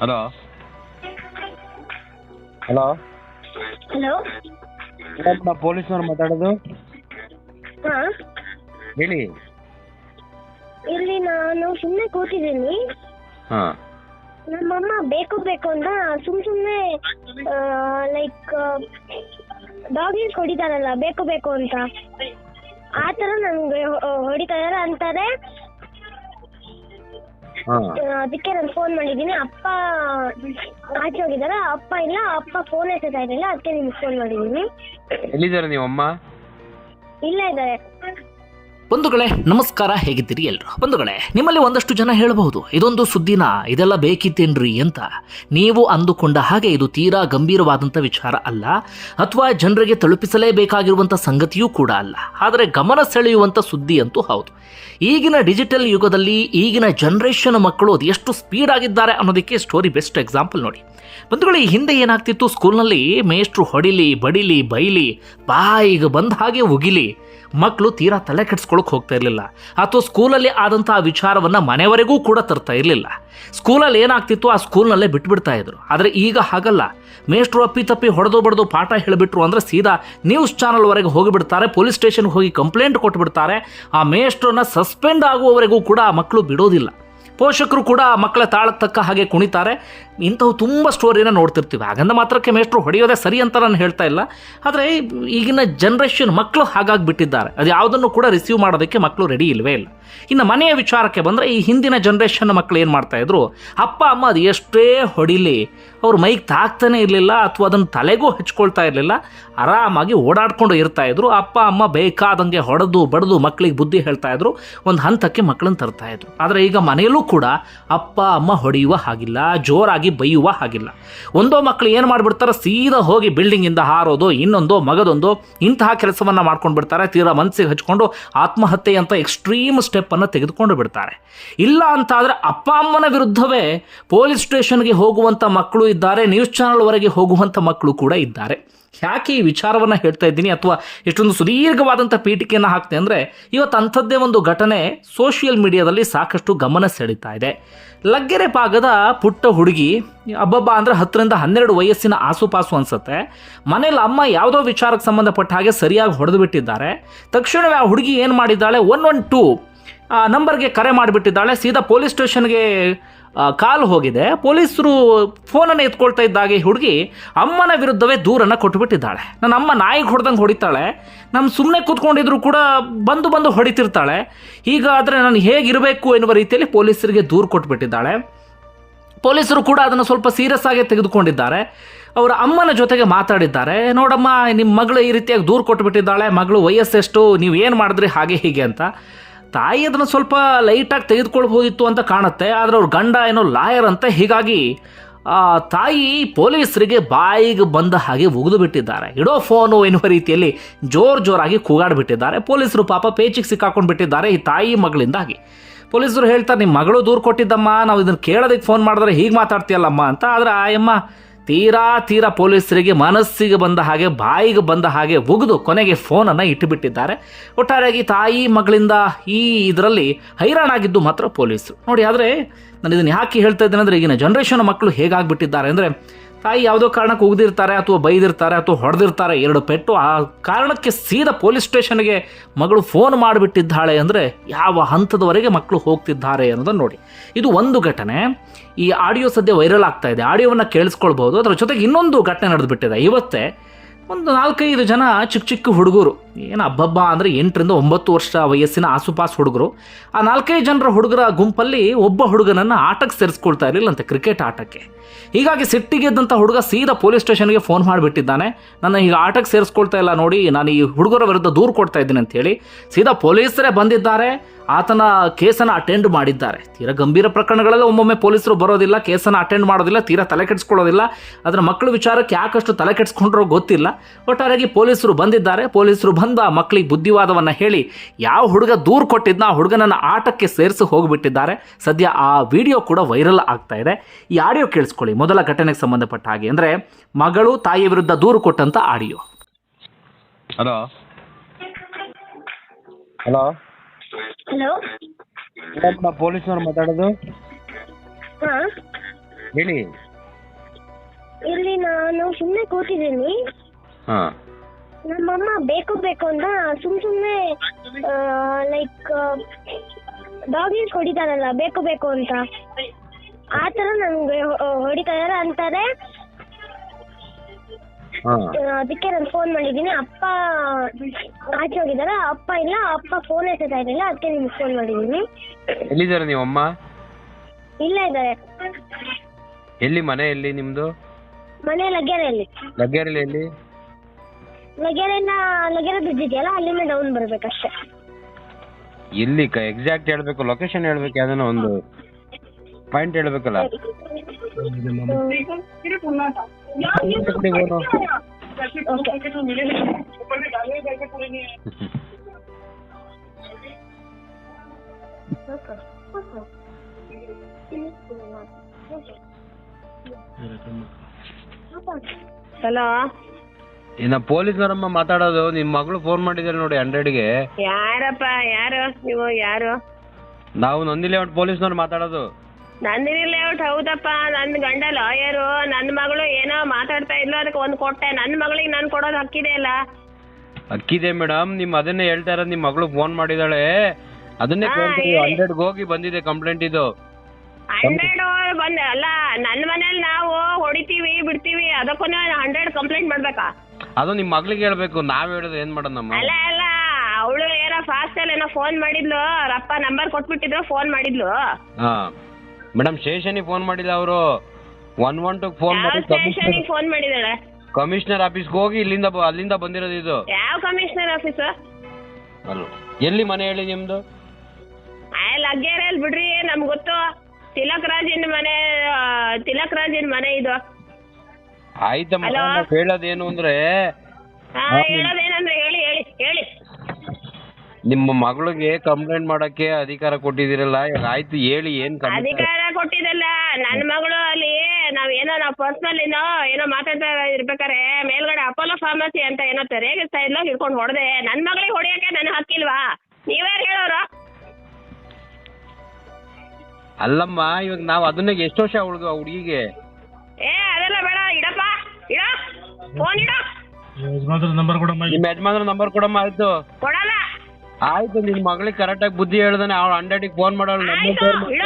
Hello hello hello madam ಪೊಲೀಸ್ನವ್ರು ಮಾತಾಡೋದು? ಹಾಂ ಹೇಳಿ. ಇಲ್ಲಿ ನಾನು ಸುಮ್ಮನೆ ಕೂತಿದ್ದೀನಿ. ಹಾ ನಮ್ಮಮ್ಮ ಬೇಕು ಬೇಕು ಅಂತ ಸುಮ್ ಸುಮ್ಮನೆ ಲೈಕ್ ಡಾಗಿಸ್ ಹೊಡಿತಾರಲ್ಲ ಬೇಕು ಬೇಕು ಅಂತ. ಆ ಥರ ನನಗೆ ಹೊಡಿತಾ ಅಂತಾರೆ. ಅದಕ್ಕೆ ನಾನು ಫೋನ್ ಮಾಡಿದ್ದೀನಿ. ಅಪ್ಪ ಆಚೆ ಹೋಗಿದಾರ ಅಪ್ಪ ಇಲ್ಲ ಅಪ್ಪ ಫೋನ್ ಎತ್ತಾ ಇರಲಿಲ್ಲ ಅದಕ್ಕೆ ನಿಮ್ಗೆ ಫೋನ್ ಮಾಡಿದೀನಿ ಎಲ್ಲಿದ್ದಾರೆ ನೀವು ಅಮ್ಮ ಇಲ್ಲ ಇದ್ದಾರೆ. ಬಂಧುಗಳೇ, ನಮಸ್ಕಾರ, ಹೇಗಿದ್ದೀರಿ ಎಲ್ರು? ಬಂಧುಗಳೇ, ನಿಮ್ಮಲ್ಲಿ ಒಂದಷ್ಟು ಜನ ಹೇಳಬಹುದು, ಇದೊಂದು ಸುದ್ದಿನ, ಇದೆಲ್ಲ ಬೇಕಿತ್ತೇನ್ರಿ ಅಂತ. ನೀವು ಅಂದುಕೊಂಡ ಹಾಗೆ ಇದು ತೀರಾ ಗಂಭೀರವಾದಂಥ ವಿಚಾರ ಅಲ್ಲ, ಅಥವಾ ಜನರಿಗೆ ತಲುಪಿಸಲೇಬೇಕಾಗಿರುವಂಥ ಸಂಗತಿಯೂ ಕೂಡ ಅಲ್ಲ. ಆದರೆ ಗಮನ ಸೆಳೆಯುವಂಥ ಸುದ್ದಿ ಅಂತೂ ಹೌದು. ಈಗಿನ ಡಿಜಿಟಲ್ ಯುಗದಲ್ಲಿ ಈಗಿನ ಜನರೇಷನ್ ಮಕ್ಕಳು ಅದು ಎಷ್ಟು ಸ್ಪೀಡ್ ಆಗಿದ್ದಾರೆ ಅನ್ನೋದಕ್ಕೆ ಸ್ಟೋರಿ ಬೆಸ್ಟ್ ಎಕ್ಸಾಂಪಲ್ ನೋಡಿ. ಬಂಧುಗಳು, ಈ ಹಿಂದೆ ಏನಾಗ್ತಿತ್ತು? ಸ್ಕೂಲ್ನಲ್ಲಿ ಮೇಷ್ಟ್ರು ಹೊಡಿಲಿ, ಬಡಿಲಿ, ಬೈಲಿ, ಬಾಯಿಗೆ ಬಂದ ಹಾಗೆ ಉಗಿಲಿ. ಮಕ್ಕಳು ತೀರಾ ತಲೆ ಕೆಡಿಸ್ಕೊಳ್ಳೋಕೆ ಹೋಗ್ತಾ ಇರಲಿಲ್ಲ. ಅಥವಾ ಸ್ಕೂಲಲ್ಲಿ ಆದಂಥ ವಿಚಾರವನ್ನು ಮನೆವರೆಗೂ ಕೂಡ ತರ್ತಾ ಇರಲಿಲ್ಲ. ಸ್ಕೂಲಲ್ಲಿ ಏನಾಗ್ತಿತ್ತು ಆ ಸ್ಕೂಲ್ನಲ್ಲೇ ಬಿಟ್ಬಿಡ್ತಾ ಇದ್ರು. ಆದರೆ ಈಗ ಹಾಗಲ್ಲ. ಮೇಷ್ಟ್ರು ಅಪ್ಪಿ ತಪ್ಪಿ ಹೊಡೆದು ಬಡ್ದು ಪಾಠ ಹೇಳಿಬಿಟ್ರು ಅಂದರೆ ಸೀದಾ ನ್ಯೂಸ್ ಚಾನಲ್ವರೆಗೆ ಹೋಗಿಬಿಡ್ತಾರೆ, ಪೊಲೀಸ್ ಸ್ಟೇಷನ್ಗೆ ಹೋಗಿ ಕಂಪ್ಲೇಂಟ್ ಕೊಟ್ಬಿಡ್ತಾರೆ. ಆ ಮೇಷ್ಟ್ರನ್ನ ಸಸ್ಪೆಂಡ್ ಆಗುವವರೆಗೂ ಕೂಡ ಆ ಮಕ್ಕಳು ಬಿಡೋದಿಲ್ಲ. ಪೋಷಕರು ಕೂಡ ಮಕ್ಕಳ ತಕ್ಕ ಹಾಗೆ ಕುಣಿತಾರೆ. ಇಂಥವು ತುಂಬ ಸ್ಟೋರಿನ ನೋಡ್ತಿರ್ತೀವಿ. ಹಾಗಂದ ಮಾತ್ರಕ್ಕೆ ಮೇಷ್ಟ್ರು ಹೊಡೆಯೋದೇ ಸರಿ ಅಂತ ನಾನು ಹೇಳ್ತಾ ಇಲ್ಲ. ಆದರೆ ಈಗಿನ ಜನ್ರೇಷನ್ ಮಕ್ಕಳು ಹಾಗಾಗಿ ಬಿಟ್ಟಿದ್ದಾರೆ. ಅದು ಯಾವುದನ್ನು ಕೂಡ ರಿಸೀವ್ ಮಾಡೋದಕ್ಕೆ ಮಕ್ಕಳು ರೆಡಿ ಇಲ್ಲವೇ ಇಲ್ಲ. ಇನ್ನು ಮನೆಯ ವಿಚಾರಕ್ಕೆ ಬಂದರೆ ಈ ಹಿಂದಿನ ಜನ್ರೇಷನ್ ಮಕ್ಕಳು ಏನು ಮಾಡ್ತಾಯಿದ್ರು ಅಪ್ಪ, ಅಮ್ಮ ಅದು ಎಷ್ಟೇ ಹೊಡಿಲಿ, ಅವ್ರು ಮೈಗೆ ತಾಕ್ತಾನೆ ಇರಲಿಲ್ಲ ಅಥವಾ ಅದನ್ನು ತಲೆಗೂ ಹಚ್ಕೊಳ್ತಾ ಇರಲಿಲ್ಲ, ಆರಾಮಾಗಿ ಓಡಾಡ್ಕೊಂಡು ಇರ್ತಾ ಇದ್ರು. ಅಪ್ಪ, ಅಮ್ಮ ಬೇಕಾದಂಗೆ ಹೊಡೆದು, ಬಡದು ಮಕ್ಕಳಿಗೆ ಬುದ್ಧಿ ಹೇಳ್ತಾ ಇದ್ರು. ಒಂದು ಹಂತಕ್ಕೆ ಮಕ್ಕಳನ್ನ ತರ್ತಾಯಿದ್ರು ಆದರೆ ಈಗ ಮನೆಯಲ್ಲೂ ಕೂಡ ಅಪ್ಪ, ಅಮ್ಮ ಹೊಡೆಯುವ ಹಾಗಿಲ್ಲ, ಜೋರಾಗಿ ಬೈಯುವ ಹಾಗಿಲ್ಲ. ಒಂದೋ ಮಕ್ಕಳು ಏನು ಮಾಡಿಬಿಡ್ತಾರೆ? ಸೀದಾ ಹೋಗಿ ಬಿಲ್ಡಿಂಗಿಂದ ಹಾರೋದು, ಇನ್ನೊಂದು ಮಗದೊಂದು, ಇಂತಹ ಕೆಲಸವನ್ನು ಮಾಡ್ಕೊಂಡು ಬಿಡ್ತಾರೆ, ತೀರಾ ಮನಸ್ಸಿಗೆ ಹಚ್ಕೊಂಡು ಆತ್ಮಹತ್ಯೆ ಅಂತ ಎಕ್ಸ್ಟ್ರೀಮ್ ಸ್ಟೆಪ್ಪನ್ನು ತೆಗೆದುಕೊಂಡು ಬಿಡ್ತಾರೆ. ಇಲ್ಲ ಅಂತಾದರೆ ಅಪ್ಪ, ಅಮ್ಮನ ವಿರುದ್ಧವೇ ಪೊಲೀಸ್ ಸ್ಟೇಷನ್ಗೆ ಹೋಗುವಂಥ ಮಕ್ಕಳು ಇದ್ದಾರೆ ನ್ಯೂಸ್ ಚಾನಲ್ವರೆಗೆ ಹೋಗುವಂಥ ಮಕ್ಕಳು ಕೂಡ ಇದ್ದಾರೆ. ಯಾಕೆ ಈ ವಿಚಾರವನ್ನು ಹೇಳ್ತಾ ಇದ್ದೀನಿ? ಅಥವಾ ಎಷ್ಟೊಂದು ಸುದೀರ್ಘವಾದಂಥ ಪೀಠಿಕೆಯನ್ನು ಹಾಕ್ತೆ ಅಂದರೆ ಇವತ್ತು ಅಂಥದ್ದೇ ಒಂದು ಘಟನೆ ಸೋಷಿಯಲ್ ಮೀಡಿಯಾದಲ್ಲಿ ಸಾಕಷ್ಟು ಗಮನ ಸೆಳೀತಾ ಇದೆ. ಲಗ್ಗೆರೆ ಭಾಗದ ಪುಟ್ಟ ಹುಡುಗಿ, ಅಬ್ಬಬ್ಬ ಅಂದರೆ ಹತ್ತರಿಂದ ಹನ್ನೆರಡು ವಯಸ್ಸಿನ ಆಸುಪಾಸು ಅನಿಸುತ್ತೆ. ಮನೇಲಿ ಅಮ್ಮ ಯಾವುದೋ ವಿಚಾರಕ್ಕೆ ಸಂಬಂಧಪಟ್ಟ ಹಾಗೆ ಸರಿಯಾಗಿ ಹೊಡೆದು ಬಿಟ್ಟಿದ್ದಾರೆ. ತಕ್ಷಣವೇ ಆ ಹುಡುಗಿ ಏನು ಮಾಡಿದ್ದಾಳೆ? ಒನ್ ಒನ್ ಟೂ ನಂಬರ್ಗೆ ಕರೆ ಮಾಡಿಬಿಟ್ಟಿದ್ದಾಳೆ. ಸೀದಾ ಪೊಲೀಸ್ ಸ್ಟೇಷನ್ಗೆ ಕಾಲ್ ಹೋಗಿದೆ. ಪೊಲೀಸರು ಫೋನನ್ನು ಎತ್ಕೊಳ್ತಾ ಇದ್ದಾಗೆ ಹುಡುಗಿ ಅಮ್ಮನ ವಿರುದ್ಧವೇ ದೂರನ್ನು ಕೊಟ್ಟುಬಿಟ್ಟಿದ್ದಾಳೆ. ನನ್ನ ಅಮ್ಮ ನಾಯಿಗೆ ಹೊಡೆದಂಗೆ ಹೊಡಿತಾಳೆ. ನಮ್ಮ ಸುಮ್ಮನೆ ಕೂತ್ಕೊಂಡಿದ್ರು ಕೂಡ ಬಂದು ಬಂದು ಹೊಡಿತಿರ್ತಾಳೆ. ಹೀಗಾದರೆ ನಾನು ಹೇಗಿರಬೇಕು ಎನ್ನುವ ರೀತಿಯಲ್ಲಿ ಪೊಲೀಸರಿಗೆ ದೂರು ಕೊಟ್ಬಿಟ್ಟಿದ್ದಾಳೆ. ಪೊಲೀಸರು ಕೂಡ ಅದನ್ನು ಸ್ವಲ್ಪ ಸೀರಿಯಸ್ ಆಗಿ ತೆಗೆದುಕೊಂಡಿದ್ದಾರೆ. ಅವರ ಅಮ್ಮನ ಜೊತೆಗೆ ಮಾತಾಡಿದ್ದಾರೆ. ನೋಡಮ್ಮ ನಿಮ್ಮ ಮಗಳು ಈ ರೀತಿಯಾಗಿ ದೂರು ಕೊಟ್ಟುಬಿಟ್ಟಿದ್ದಾಳೆ ಮಗಳು ವಯಸ್ಸೆಷ್ಟು? ನೀವು ಏನು ಮಾಡಿದ್ರಿ? ಹಾಗೆ ಹೀಗೆ ಅಂತ. ತಾಯಿ ಅದನ್ನು ಸ್ವಲ್ಪ ಲೈಟಾಗಿ ತೆಗೆದುಕೊಳ್ಬೋದಿತ್ತು ಅಂತ ಕಾಣುತ್ತೆ, ಆದರೆ ಅವ್ರ ಗಂಡ ಏನೋ ಲಾಯರ್ ಅಂತ ಹೀಗಾಗಿ, ಆ, ತಾಯಿ ಪೊಲೀಸರಿಗೆ ಬಾಯಿಗೆ ಬಂದ ಹಾಗೆ ಉಗಿದು ಬಿಟ್ಟಿದ್ದಾರೆ. ಇಡೋ ಫೋನು ಎನ್ನುವ ರೀತಿಯಲ್ಲಿ ಜೋರ್ ಜೋರಾಗಿ ಕೂಗಾಡಿಬಿಟ್ಟಿದ್ದಾರೆ ಪೊಲೀಸರು ಪಾಪ ಪೇಚಿಗೆ ಸಿಕ್ಕಾಕೊಂಡು ಬಿಟ್ಟಿದ್ದಾರೆ ಈ ತಾಯಿ ಮಗಳಿಂದಾಗಿ ಪೊಲೀಸರು ಹೇಳ್ತಾರೆ ನಿಮ್ಮ ಮಗಳು ದೂರು ಕೊಟ್ಟಿದ್ದಮ್ಮ, ನಾವು ಇದನ್ನು ಕೇಳೋದಕ್ಕೆ ಫೋನ್ ಮಾಡಿದ್ರೆ ಹೀಗೆ ಮಾತಾಡ್ತೀಯಲ್ಲಮ್ಮ ಅಂತ. ಆದರೆ, ಆಯಮ್ಮ ತೀರಾ ತೀರಾ ಪೊಲೀಸರಿಗೆ, ಮನಸ್ಸಿಗೆ ಬಂದ ಹಾಗೆ, ಬಾಯಿಗೆ ಬಂದ ಹಾಗೆ ಉಗಿದು ಕೊನೆಗೆ ಫೋನನ್ನು ಇಟ್ಟುಬಿಟ್ಟಿದ್ದಾರೆ. ಒಟ್ಟಾರೆಯಾಗಿ ತಾಯಿ ಮಗಳಿಂದ ಈ ಇದರಲ್ಲಿ ಹೈರಾಣಾಗಿದ್ದು ಮಾತ್ರ ಪೊಲೀಸರು. ನೋಡಿ, ಆದರೆ ನಾನು ಇದನ್ನು ಯಾಕೆ ಹೇಳ್ತಾ ಇದ್ದೇನೆ ಅಂದರೆ ಈಗಿನ ಜನ್ರೇಷನ್ ಮಕ್ಕಳು ಹೇಗಾಗ್ಬಿಟ್ಟಿದ್ದಾರೆ ಅಂದರೆ ತಾಯಿ ಯಾವುದೋ ಕಾರಣಕ್ಕೆ ಉಗಿದಿರ್ತಾರೆ ಅಥವಾ ಬೈದಿರ್ತಾರೆ ಅಥವಾ ಹೊಡೆದಿರ್ತಾರೆ ಎರಡು ಪೆಟ್ಟು, ಆ ಕಾರಣಕ್ಕೆ ಸೀದಾ ಪೊಲೀಸ್ ಸ್ಟೇಷನ್ಗೆ ಮಗಳು ಫೋನ್ ಮಾಡಿಬಿಟ್ಟಿದ್ದಾಳೆ ಅಂದರೆ ಯಾವ ಹಂತದವರೆಗೆ ಮಕ್ಕಳು ಹೋಗ್ತಿದ್ದಾರೆ ಅನ್ನೋದನ್ನು ನೋಡಿ. ಇದು ಒಂದು ಘಟನೆ. ಈ ಆಡಿಯೋ ಸದ್ಯ ವೈರಲ್ ಆಗ್ತಾ ಇದೆ. ಆಡಿಯೋವನ್ನು ಕೇಳಿಸ್ಕೊಳ್ಬೋದು ಅದರ ಜೊತೆಗೆ ಇನ್ನೊಂದು ಘಟನೆ ನಡೆದುಬಿಟ್ಟಿದೆ. ಇವತ್ತೇ ಒಂದು ನಾಲ್ಕೈದು ಜನ ಚಿಕ್ಕ ಚಿಕ್ಕ ಹುಡುಗರು ಏನು ಹಬ್ಬಬ್ಬ ಅಂದರೆ ಎಂಟರಿಂದ ಒಂಬತ್ತು ವರ್ಷ ವಯಸ್ಸಿನ ಆಸುಪಾಸು ಹುಡುಗರು. ಆ ನಾಲ್ಕೈದು ಜನರ ಹುಡುಗರ ಗುಂಪಲ್ಲಿ ಒಬ್ಬ ಹುಡುಗನನ್ನು ಆಟಕ್ಕೆ ಸೇರಿಸ್ಕೊಳ್ತಾ ಇರಲಿಲ್ಲಂತೆ ಕ್ರಿಕೆಟ್ ಆಟಕ್ಕೆ. ಹೀಗಾಗಿ ಸಿಟ್ಟಿಗೆದ್ದಂಥ ಹುಡುಗ ಸೀದಾ ಪೊಲೀಸ್ ಸ್ಟೇಷನ್ಗೆ ಫೋನ್ ಮಾಡಿಬಿಟ್ಟಿದ್ದಾನೆ. ನನ್ನ ಈಗ ಆಟಕ್ಕೆ ಸೇರಿಸ್ಕೊಳ್ತಾ ಇಲ್ಲ ನೋಡಿ, ನಾನು ಈ ಹುಡುಗರ ವಿರುದ್ಧ ದೂರ ಕೊಡ್ತಾ ಇದ್ದೀನಿ ಅಂತೇಳಿ ಸೀದಾ ಪೊಲೀಸರೇ ಬಂದಿದ್ದಾರೆ. ಆತನ ಕೇಸನ್ನು ಅಟೆಂಡ್ ಮಾಡಿದ್ದಾರೆ. ತೀರಾ ಗಂಭೀರ ಪ್ರಕರಣಗಳಲ್ಲಿ ಒಮ್ಮೊಮ್ಮೆ ಪೊಲೀಸರು ಬರೋದಿಲ್ಲ, ಕೇಸನ್ನು ಅಟೆಂಡ್ ಮಾಡೋದಿಲ್ಲ, ತೀರಾ ತಲೆ ಕೆಡಿಸ್ಕೊಳ್ಳೋದಿಲ್ಲ. ಅದರ ಮಕ್ಕಳ ವಿಚಾರಕ್ಕೆ ಯಾಕಷ್ಟು ತಲೆ ಕೆಡಿಸ್ಕೊಂಡ್ರೋ ಗೊತ್ತಿಲ್ಲ. ಒಟ್ಟಾರೆಯಾಗಿ ಪೊಲೀಸರು ಬಂದಿದ್ದಾರೆ. ಪೊಲೀಸರು ಬಂದ ಮಕ್ಕಳಿಗೆ ಬುದ್ಧಿವಾದವನ್ನು ಹೇಳಿ ಯಾವ ಹುಡುಗ ದೂರು ಕೊಟ್ಟಿದ್ನ ಆ ಹುಡುಗನನ್ನು ಆಟಕ್ಕೆ ಸೇರಿಸಿ ಹೋಗಿಬಿಟ್ಟಿದ್ದಾರೆ. ಸದ್ಯ ಆ ವಿಡಿಯೋ ಕೂಡ ವೈರಲ್ ಆಗ್ತಾ ಇದೆ. ಈ ಆಡಿಯೋ ಕೇಳಿಸ್ಕೊಳ್ಳಿ. ಮೊದಲ ಘಟನೆಗೆ ಸಂಬಂಧಪಟ್ಟ ಹಾಗೆ. ಅಂದರೆ ಮಗಳು ತಾಯಿಯ ವಿರುದ್ಧ ದೂರು ಕೊಟ್ಟಂಥ ಆಡಿಯೋ. ಹಲೋ. ಹಲೋ. ಹಲೋ. ಪೊಲೀಸ್ನವ್ರು ಮಾತಾಡೋದು? ಹೇಳಿ. ಇಲ್ಲಿ ನಾನು ಸುಮ್ಮನೆ ಕೂತಿದ್ದೀನಿ. ಹಾ. ನಮ್ಮಮ್ಮ ಬೇಕು ಬೇಕು ಅಂತ ಸುಮ್ ಸುಮ್ನೆ ಲೈಕ್ ಡಾಗಿಸ್ ಹೊಡಿತಾರಲ್ಲ ಬೇಕು ಬೇಕು ಅಂತ. ಆ ಥರ ನನಗೆ ಹೊಡಿತಾರ ಅಂತಾರೆ. ಅದಕ್ಕೆ ನಾನು ಫೋನ್ ಮಾಡಿದ್ದೀನಿ. ಅಪ್ಪ ಆಚೆ ಹೋಗಿದಾರ ಅಪ್ಪ ಇಲ್ಲ ಅಪ್ಪ ಫೋನ್ ಎತ್ತಾ ಇರಲಿಲ್ಲ ಅದಕ್ಕೆ ನಿಮ್ಗೆ ಫೋನ್ ಮಾಡಿದ್ದೀನಿ. ಎಲ್ಲಿದ್ದಾರೆ ನೀವು ಅಮ್ಮ ಇಲ್ಲ ಇದ್ದಾರೆ. ಎಲ್ಲಿ ಮನೆ ಎಲ್ಲಿ ನಿಮ್ದು? ಮನೆ ಲಗ್ಗೆರೆಯಲ್ಲಿ. ಲಗ್ಗೆರೆಯಲ್ಲಿ ಎಲ್ಲಿ? ಲಗ್ಗೆರೆಯಿಂದ ಲಗ್ಗೆರೆ ಬ್ರಿಡ್ಜ್ ಇದೆಯಲ್ಲ ಅಲ್ಲಿಂದ ಡೌನ್ ಬರ್ಬೇಕಷ್ಟೇ. ಎಲ್ಲಿ ಎಕ್ಸಾಕ್ಟ್ ಹೇಳ್ಬೇಕು ಲೊಕೇಶನ್ ಹೇಳ್ಬೇಕು ಯಾವ್ದಾನ ಒಂದು ಪಾಯಿಂಟ್ ಹೇಳ್ಬೇಕಲ್ಲ. ಹಲೋ ಇನ್ನ ಪೊಲೀಸ್ನವರಮ್ಮ ಮಾತಾಡೋದು ನಿಮ್ ಮಗಳು ಫೋನ್ ಮಾಡಿದ್ದಾರೆ ನೋಡಿ ಹಂಡ್ರೆಡ್ಗೆ. ಯಾರಪ್ಪ ಯಾರು? ನೀವು ಯಾರು? ನಾವು ನಂದಿಲೆ ಪೊಲೀಸ್ನವ್ರು ಮಾತಾಡೋದು. ನಂದಿನಿ ಲೇಔಟ್ ಹೌದಪ್ಪ ನನ್ನ ಗಂಡ ಲಾಯರು ನನ್ನ ಮಗಳು ಏನೋ ಮಾತಾಡ್ತಾ ಇದ್ಲು ಅದಕ್ಕೆ ಒಂದು ಕೊಟ್ಟೆ. ನನ್ನ ಮಗಳಿಗೆ ನಾನು ಕೊಡೋದು ಹಕ್ಕಿದೆ ಅಲ್ಲ? ಅಕ್ಕಿದೆ ಮೇಡಮ್ ನಿಮ್ ಅದನ್ನೇ ಹೇಳ್ತಾ ಇರೋದು ನಿಮ್ ಮಗಳು ಫೋನ್ ಮಾಡಿದಾಳೆ. ಅದನ್ನೇ ಹಂಡ್ರೆಡ್. ಹಂಡ್ರೆಡ್ಗೆ ಹೋಗಿ ಬಂದಿದೆ ಕಂಪ್ಲೇಂಟ್ ಇದು. ಹಂಡ್ರೆಡ್ ಬಂದ ಅಲ್ಲ ನನ್ನ ಮನೇಲಿ ನಾವು ಹೊಡಿತೀವಿ ಬಿಡ್ತೀವಿ ಅದಕ್ಕೂ ಹಂಡ್ರೆಡ್ ಕಂಪ್ಲೇಂಟ್ ಮಾಡ್ಬೇಕಾ? ಅದು ನಿಮ್ ಮಗಳಿಗೆ ಹೇಳ್ಬೇಕು ನಾವ್ ಹೇಳಿದ್ರೆ ಏನ್ ಮಾಡೋಣಮ್ಮ ಅಲ್ಲ ಅಲ್ಲ ಅವಳು ಏನೋ ಫಾಸ್ಟ್ ಅಲ್ಲಿ ಏನೋ ಫೋನ್ ಮಾಡಿದ್ಲು ಅವ್ರ ಅಪ್ಪ ನಂಬರ್ ಕೊಟ್ಬಿಟ್ಟಿದ್ರು ಫೋನ್ ಮಾಡಿದ್ಲು. ಹಾ. ಮೇಡಮ್ ಸ್ಟೇಷನಿಗೆ ಫೋನ್ ಮಾಡಿಲ್ಲ ಅವರು. ಒನ್ ಒನ್ ಟು ಫೋನ್ ಯಾವ ಮಾಡಿ ಸ್ಟೇಷನಿಗೆ ಫೋನ್ ಮಾಡಿದಾಳೆ ಕಮಿಷನರ್ ಆಫೀಸ್ಗೆ ಹೋಗಿ ಇಲ್ಲಿಂದ ಬ- ಅಲ್ಲಿಂದ ಬಂದಿರೋದು ಇದು. ಯಾವ ಕಮಿಷನರ್ ಆಫೀಸ್ ಅಲ್ಲ ಎಲ್ಲಿ ಮನೆ ಹೇಳಿ ನಿಮ್ದು? ಆಯ್ ಲಗ್ಗೆರೆಯಲ್ಲಿ ಬಿಡ್ರಿ ನಮ್ಗೆ ಗೊತ್ತು. ತಿಲಕ್ ರಾಜಿನ ಮನೆ ಆ, ತಿಲಕ್ ರಾಜಿನ ಮನೆ ಇದು. ಆಯ್ತಮ್ಮ Hello? ನಾವ್ ಹೇಳೋದೇನು ಅಂದ್ರೆ ಹಾ ಹಾ, ಹೇಳೋದೇನಂದ್ರೆ ಹೇಳಿ ಹೇಳಿ ಹೇಳಿ. ನಿಮ್ಮ ಮಗಳಿಗೆ ಕಂಪ್ಲೇಂಟ್ ಮಾಡಕ್ಕೆ ಅಧಿಕಾರ ಕೊಟ್ಟಿದಿರಲ್ಲ ಆಯ್ತು ಹೇಳಿ ಏನ್ ಅಧಿಕಾರ ಕೊಟ್ಟಿದ್ದಲ್ಲ ನನ್ನ ಮಗಳು ಅಲ್ಲಿ ನಾವ್ ಏನೋ ನಾವ್ ಪರ್ಸನಲ್ ಏನೋ ಏನೋ ಮಾತಾಡ್ತಾ ಇರ್ಬೇಕಾರೆ ಮೇಲ್ಗಡೆ ಅಪೋಲೋ ಫಾರ್ಮಸಿ ಅಂತ ಏನೋ ರೇಗಿಸ್ತಾ ಇದ್ಲು ಹಿಡ್ಕೊಂಡು ಹೊಡೆದೆ ನನ್ ಮಗಳಿಗೆ ಹೊಡಿಯಕ್ಕೆ ನನ್ನ ಹಕ್ಕಿಲ್ವಾ ನೀವ್ಯಾರು ಹೇಳೋರು. ಅಲ್ಲಮ್ಮ ಇವಾಗ ನಾವು ಅದನ್ನ ಎಷ್ಟು ವರ್ಷ ಹುಡುಗ ಹುಡುಗಿಗೆ. ಏ ಅದೆಲ್ಲ ಬೇಡ ಇಡಪ್ಪ. ಇಡ. ಫೋನ್ ಇಡ. ನಿಮ್ಮ ಯಜಮಾನ್ರ ನಂಬರ್ ಕೊಡಮ್ಮ ಆಯ್ತು. ಕೊಡಲ್ಲ. ಆಯ್ತು ನಿನ್ ಮಗಳಿಗೆ ಕರೆಕ್ಟಾಗಿ ಬುದ್ಧಿ ಹೇಳ್ದಾನೆ ಅವ್ಳ ಹಂಡ್ರೆಡಿಗೆ ಫೋನ್ ಮಾಡೋಳು ಆಯ್ತು ನಮ್ಮ ಇಡ.